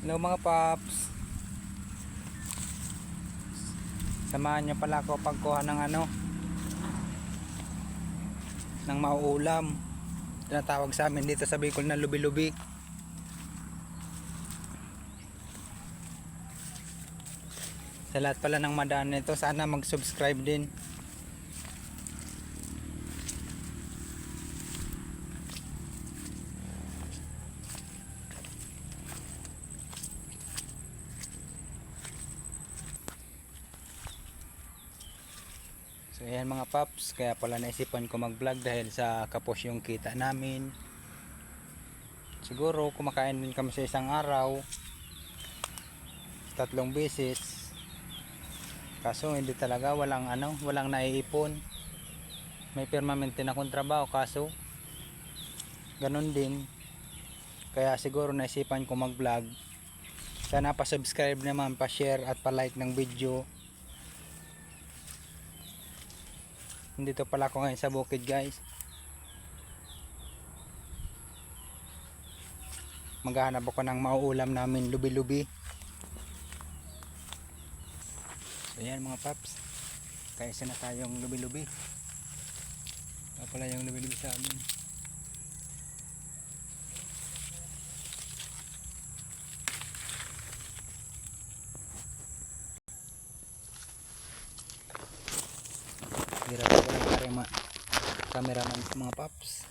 Hello mga paps. Samahan niyo pala ako pagkuha ng ano ng mauulam. Tinatawag sa amin dito sa Bicol na lubi-lubi. Sa lahat pala ng madaan nito, sana mag-subscribe din. So ayan mga paps, kaya pala naisipan ko mag-vlog dahil sa kapos yung kita namin. Siguro kumakain din kami sa isang araw. Tatlong beses. Kaso hindi talaga walang ano, walang naiipon. May permanente na akong trabaho kaso ganun din. Kaya siguro naisipan ko mag-vlog. Sana pa-subscribe naman, pa-share at pa-like ng video. Dito pala ako ngayon sa bukid guys. Maghahanap ako ng mauulam namin lubi-lubi. So yan mga paps. Kaya na tayong lubi-lubi. Ito pala yung lubi-lubi sa amin. Hirap ko kare ma cameraman mga paps.